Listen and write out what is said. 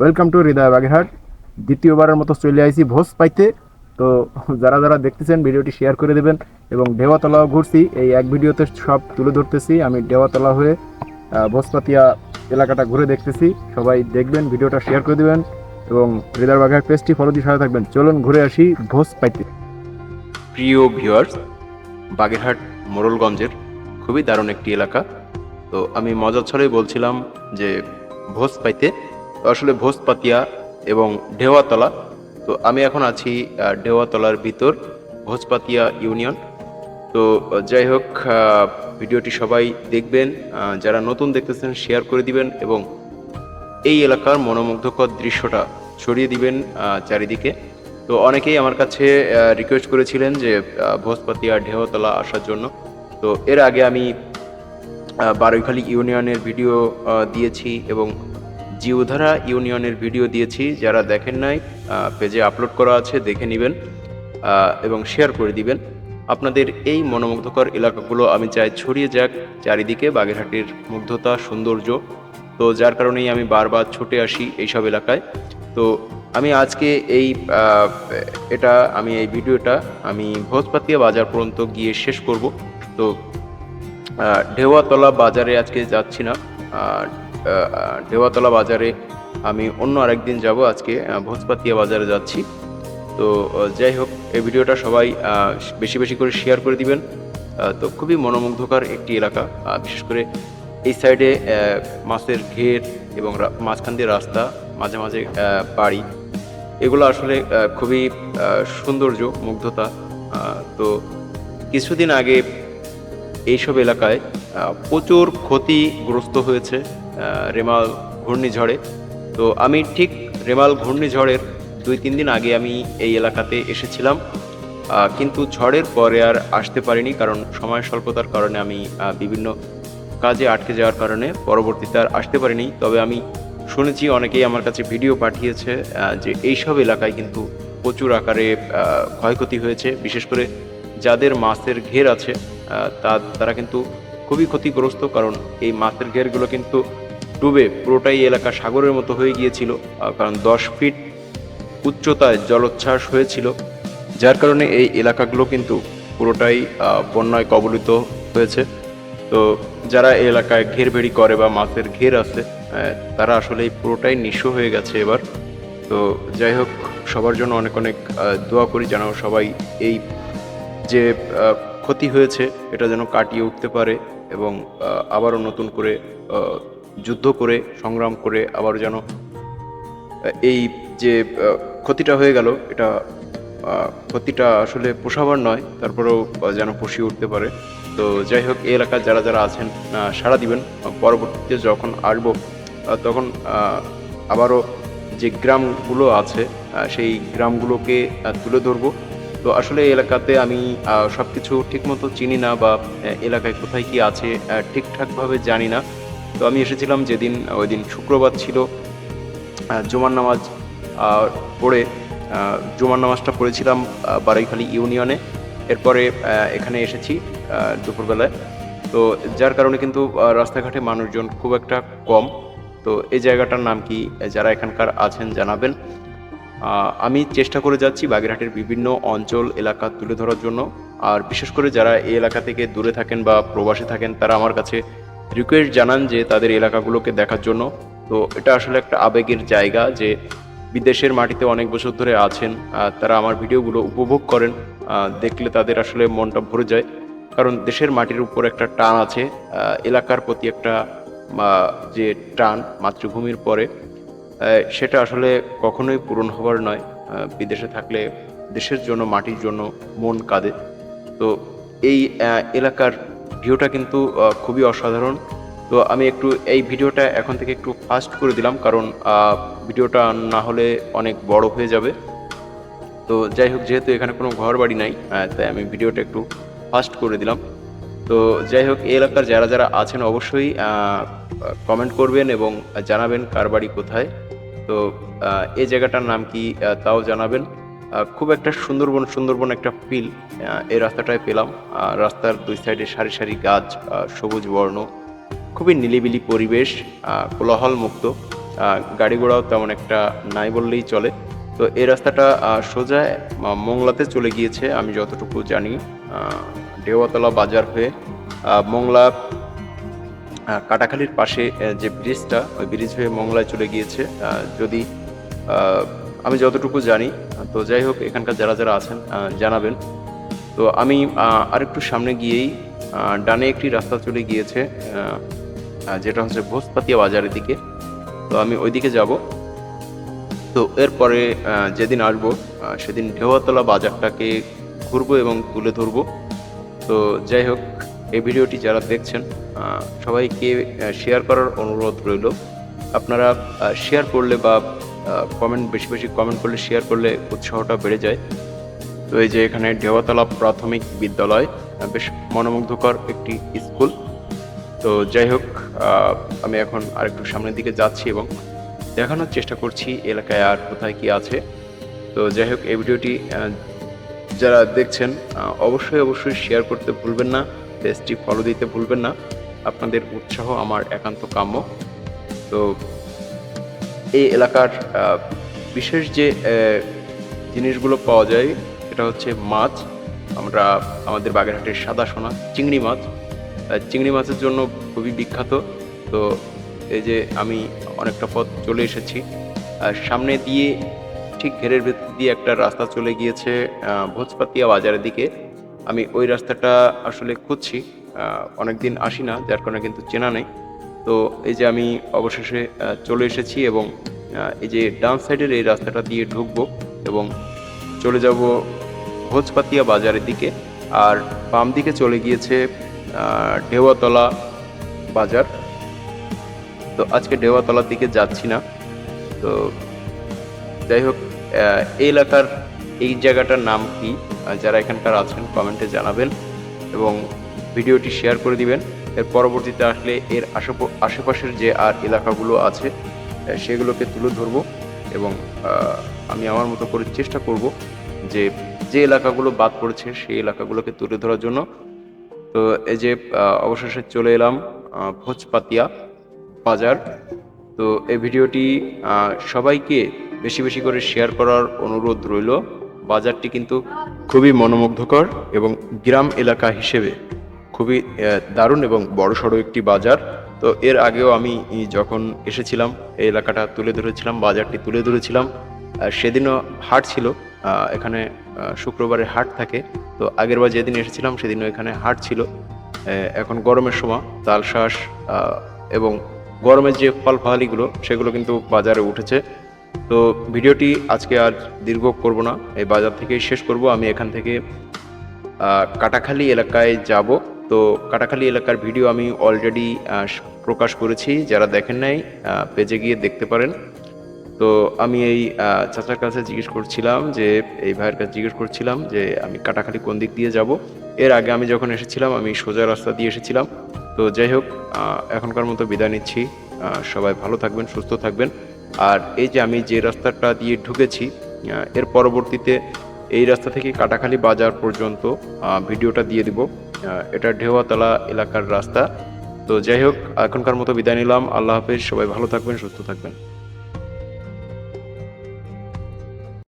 Welcome to হৃদয় বাগেরহাট দ্বিতীয়বারের মতো চলে আইছি ভোজ পাইতে। তো যারা যারা দেখতেছেন, ভিডিওটি শেয়ার করে দেবেন এবং ঢেওয়াতলাও ঘুরছি, এই এক ভিডিওতে সব তুলে ধরতেছি। আমি ঢেওয়াতলা হয়ে ভোজপাতিয়া এলাকাটা ঘুরে দেখতেছি। সবাই দেখবেন, ভিডিওটা শেয়ার করে দেবেন এবং হৃদয় বাগেরহাট পেজটি ফলো দিয়ে সাথে থাকবেন। চলুন ঘুরে আসি ভোজ পাইতে। প্রিয় ভিউয়ার্স বাগেরহাট মোরলগঞ্জের খুবই দারুণ একটি এলাকা। তো আমি মজার ছলেই বলছিলাম যে, ভোজ পাইতে আসলে ভোজ পাতিয়া এবং ঢেওয়াতলা। তো আমি এখন আছি ঢেওয়াতলার ভিতর, ভোজপাতিয়া ইউনিয়ন। তো যাই হোক ভিডিওটি সবাই দেখবেন যারা নতুন দেখতেছেন শেয়ার করে দিবেন এবং এই এলাকার মনোমুগ্ধকর দৃশ্যটা ছড়িয়ে দিবেন চারিদিকে। তো অনেকেই আমার কাছে রিকোয়েস্ট করেছিলেন যে ভোজপাতিয়া ঢেউতলা আসার জন্য। তো এর আগে আমি বারৈখালী ইউনিয়নের ভিডিও দিয়েছি এবং জিউধারা ইউনিয়নের ভিডিও দিয়েছি, যারা দেখেন নাই পেজে আপলোড করা আছে, দেখে নেবেন এবং শেয়ার করে দিবেন। আপনাদের এই মনোমুগ্ধকর এলাকাগুলো আমি চাই ছড়িয়ে যাক, চারিদিকে বাগেরহাটের মুগ্ধতা, সৌন্দর্য। তো যার কারণেই আমি বারবার ছুটে আসি এইসব এলাকায়। তো আমি আজকে এই এটা, আমি এই ভিডিওটা, আমি ভোজপাতিয়া বাজার পর্যন্ত গিয়ে শেষ করব। তো ঢেওয়াতলা বাজারে আজকে যাচ্ছি না। ঢেওয়াতলা বাজারে আমি অন্য আরেকদিন যাব। আজকে ভোজপাতিয়া বাজারে যাচ্ছি। তো যাই হোক, এই ভিডিওটা সবাই বেশি বেশি করে শেয়ার করে দিবেন। তো খুবই মনোমুগ্ধকর একটি এলাকা। বিশেষ করে এই সাইডে মাছের ঘের এবং মাঝখান দিয়ে রাস্তা, মাঝে মাঝে বাড়ি। এগুলো আসলে খুবই সৌন্দর্য, মুগ্ধতা। তো কিছুদিন আগে এইসব এলাকায় প্রচুর ক্ষতিগ্রস্ত হয়েছে রেমাল ঘূর্ণিঝড়ে। তো আমি ঠিক রেমাল ঘূর্ণিঝড়ের দুই, তিন দিন আগে আমি এই এলাকাতে এসেছিলাম। কিন্তু ঝড়ের পরে আর আসতে পারিনি কারণ সময় স্বল্পতার কারণে আমি বিভিন্ন কাজে আটকে যাওয়ার কারণে পরবর্তীতে আর আসতে পারিনি। তবে আমি শুনেছি অনেকেই আমার কাছে ভিডিও পাঠিয়েছে যে এইসব এলাকায় কিন্তু প্রচুর আকারে ক্ষয়ক্ষতি হয়েছে। বিশেষ করে যাদের মাছের ঘের আছে তা, তারা কিন্তু খুবই ক্ষতিগ্রস্ত, কারণ এই মাছের ঘেরগুলো কিন্তু ডুবে পুরোটাই এলাকা সাগরের মতো হয়ে গিয়েছিল কারণ দশ ফিট উচ্চতায় জলোচ্ছ্বাস হয়েছিল, যার কারণে এই এলাকাগুলো কিন্তু পুরোটাই বন্যায় কবলিত হয়েছে। তো যারা এলাকায় ঘের ভেড়ি করে বা মাছের ঘের আছে তারা আসলে পুরোটাই নিঃস্ব হয়ে গেছে এবার। তো যাই হোক, সবার জন্য অনেক অনেক দোয়া করি যেন সবাই এই যে ক্ষতি হয়েছে, এটা যেন কাটিয়ে উঠতে পারে। এবং আবারও নতুন করে যুদ্ধ করে, সংগ্রাম করে আবার যেন এই যে ক্ষতিটা হয়ে গেল, এটা ক্ষতিটা আসলে পোষাবার নয়, তারপরেও যেন পুষিয়ে উঠতে পারে। তো যাই হোক, এই এলাকার যারা যারা আছেন সাড়া দিবেন। পরবর্তীতে যখন আসব তখন আবারও যে গ্রামগুলো আছে সেই গ্রামগুলোকে তুলে ধরবো। তো আসলে এলাকাতে আমি সব কিছু ঠিকমতো চিনি না বা এলাকায় কোথায় কি আছে ঠিকঠাকভাবে জানি না। তো আমি এসেছিলাম যেদিন, ওই দিন শুক্রবার ছিল জুমার নামাজ পড়ে জুমার নামাজটা পড়েছিলাম বারৈখালী ইউনিয়নে। এরপরে এখানে এসেছি দুপুরবেলায়। তো যার কারণে কিন্তু রাস্তাঘাটে মানুষজন খুব একটা কম। তো এই জায়গাটার নাম কি যারা এখানকার আছেন জানাবেন। আমি চেষ্টা করে যাচ্ছি বাগেরহাটের বিভিন্ন অঞ্চল, এলাকা তুলে ধরার জন্য। আর বিশেষ করে যারা এই এলাকা থেকে দূরে থাকেন বা প্রবাসে থাকেন, তারা আমার কাছে রিকোয়েস্ট জানান যে তাদের এলাকাগুলোকে দেখার জন্য। তো এটা আসলে একটা আবেগের জায়গা যে বিদেশের মাটিতে অনেক বছর ধরে আছেন তারা আমার ভিডিওগুলো উপভোগ করেন দেখলে তাদের আসলে মনটা ভরে যায়। কারণ দেশের মাটির উপর একটা টান আছে এলাকার প্রতি একটা যে টান মাতৃভূমির পরে। সেটা আসলে কখনোই পূরণ হবার নয়। বিদেশে থাকলে দেশের জন্য, মাটির জন্য মন কাঁদে। তো এই এলাকার ভিউটা কিন্তু খুবই অসাধারণ। তো আমি একটু এই ভিডিওটা এখন থেকে একটু ফাস্ট করে দিলাম কারণ ভিডিওটা না হলে অনেক বড় হয়ে যাবে। তো যাই হোক, যেহেতু এখানে কোনো ঘর বাড়ি নাই তাই আমি ভিডিওটা একটু ফাস্ট করে দিলাম। তো যাই হোক, এই এলাকার যারা যারা আছেন অবশ্যই কমেন্ট করবেন এবং জানাবেন কার বাড়ি কোথায়। তো এই জায়গাটার নাম কি তাও জানাবেন। খুব একটা সুন্দরবন সুন্দরবন একটা ফিল এই রাস্তাটায় পেলাম। রাস্তার দুই সাইডে সারি সারি গাছ সবুজ বর্ণ, খুবই নিলিবিলি পরিবেশ কোলাহল মুক্ত গাড়ি ঘোড়াও তেমন একটা নাই বললেই চলে। তো এই রাস্তাটা সোজা মোংলাতে চলে গিয়েছে, আমি যতটুকু জানি। ডেওয়াতলা বাজার হয়ে মোংলা কাটাখালীর পাশে যে ব্রিজটা, ওই ব্রিজ হয়ে মংলায় চলে গিয়েছে। যদি আমি যতটুকু জানি, তো যাই হোক, এখানকার যারা যারা আছেন জানাবেন। তো আমি আরেকটু সামনে গিয়েই ডানে একটি রাস্তা চলে গিয়েছে যেটা হচ্ছে ভোজপাতিয়া বাজারের দিকে। তো আমি ওইদিকে যাব। তো এরপরে যেদিন আসব সেদিন ঢেউয়াতলা বাজারটাকে ঘুরবো এবং তুলে ধরবো। তো যাই হোক, এই ভিডিওটি যারা দেখছেন সবাইকে শেয়ার করার অনুরোধ রইল। আপনারা শেয়ার করলে বা কমেন্ট বেশি বেশি কমেন্ট করলে শেয়ার করলে উৎসাহটা বেড়ে যায়। তো এই যে এখানে ঢেওয়াতলা প্রাথমিক বিদ্যালয় বেশ মনোমুগ্ধকর একটি স্কুল। তো যাই হোক আমি এখন আরেকটু সামনের দিকে যাচ্ছি এবং দেখানোর চেষ্টা করছি এলাকায় আর কোথায় কি আছে। তো যাই হোক, এই ভিডিওটি যারা দেখছেন অবশ্যই অবশ্যই শেয়ার করতে ভুলবেন না পেজটি ফলো দিতে ভুলবেন না। আপনাদের উৎসাহ, আমার একান্ত কাম্য। তো এই এলাকার বিশেষ যে জিনিসগুলো পাওয়া যায়, সেটা হচ্ছে মাছ। আমরা, আমাদের বাগেরহাটের সাদা সোনা, চিংড়ি মাছ। চিংড়ি মাছের জন্য খুবই বিখ্যাত। তো এই যে, আমি অনেকটা পথ চলে এসেছি। সামনে দিয়ে, ঠিক ঘেরের ভেতর দিয়ে একটা রাস্তা চলে গিয়েছে ভোজপাতিয়া বাজারের দিকে। আমি ওই রাস্তাটা আসলে খুঁজছি অনেক দিন আসি না যার কারণে কিন্তু চেনা নেই। তো এই যে আমি অবশেষে চলে এসেছি এবং এই যে ডান সাইডের এই রাস্তাটা দিয়ে ঢুকবো এবং চলে যাব ভোজপাতিয়া বাজারের দিকে। আর বাম দিকে চলে গিয়েছে আহ, ঢেউয়াতলা বাজার। তো আজকে ঢেউয়াতলার দিকে যাচ্ছি না। তো যাই হোক এই এলাকার এই জায়গাটার নাম কি? যারা এখানকার আছেন, কমেন্টে জানাবেন এবং ভিডিওটি শেয়ার করে দিবেন। এর পরবর্তীতে আসলে এর আশেপ- আশেপাশের যে আর এলাকাগুলো আছে সেগুলোকে তুলে ধরবো এবং আমি আমার মতো করে চেষ্টা করব যে যে এলাকাগুলো বাদ পড়েছে, সেই এলাকাগুলোকে তুলে ধরার জন্য। তো এই যে অবশেষে চলে এলাম ভোজপাতিয়া বাজার। তো এই ভিডিওটি সবাইকে বেশি বেশি করে শেয়ার করার অনুরোধ রইল। বাজারটি কিন্তু খুবই মনোমুগ্ধকর এবং গ্রাম এলাকা হিসেবে খুবই দারুণ এবং বড়সড় একটি বাজার। তো এর আগেও আমি যখন এসেছিলাম, এই এলাকাটা তুলে ধরেছিলাম, বাজারটি তুলে ধরেছিলাম সেদিনও হাট ছিল এখানে শুক্রবারে হাট থাকে। তো আগের বার যেদিন এসেছিলাম, সেদিনও এখানে হাট ছিল। এখন গরমের সময়, তালশাঁস এবং গরমের যে ফল ফলালিগুলো সেগুলো কিন্তু বাজারে উঠেছে। তো ভিডিওটি আজকে আর দীর্ঘ করব না, এই বাজার থেকেই শেষ করব। আমি এখান থেকে কাটাখালী এলাকায় যাব। তো কাটাখালী এলাকার ভিডিও আমি অলরেডি প্রকাশ করেছি, যারা দেখেন নাই পেজে গিয়ে দেখতে পারেন। তো আমি এই চাচার কাছে জিজ্ঞেস করছিলাম যে, এই ভাইয়ের কাছে জিজ্ঞেস করছিলাম যে, আমি কাটাখালী কোন দিক দিয়ে যাব? এর আগে আমি যখন এসেছিলাম, আমি সোজা রাস্তা দিয়ে এসেছিলাম। তো যাই হোক এখনকার মতো বিদায় নিচ্ছি। সবাই ভালো থাকবেন, সুস্থ থাকবেন। আর এই যে আমি যে রাস্তাটা দিয়ে ঢুকেছি এর পরবর্তীতে এই রাস্তা থেকে কাটাখালী বাজার পর্যন্ত ভিডিওটা দিয়ে দিব। এটা ঢেউয়াতলা এলাকার রাস্তা। তো যাই হোক, এখনকার মতো বিদায় নিলাম। আল্লাহ হাফেজ। সবাই ভালো থাকবেন, সুস্থ থাকবেন।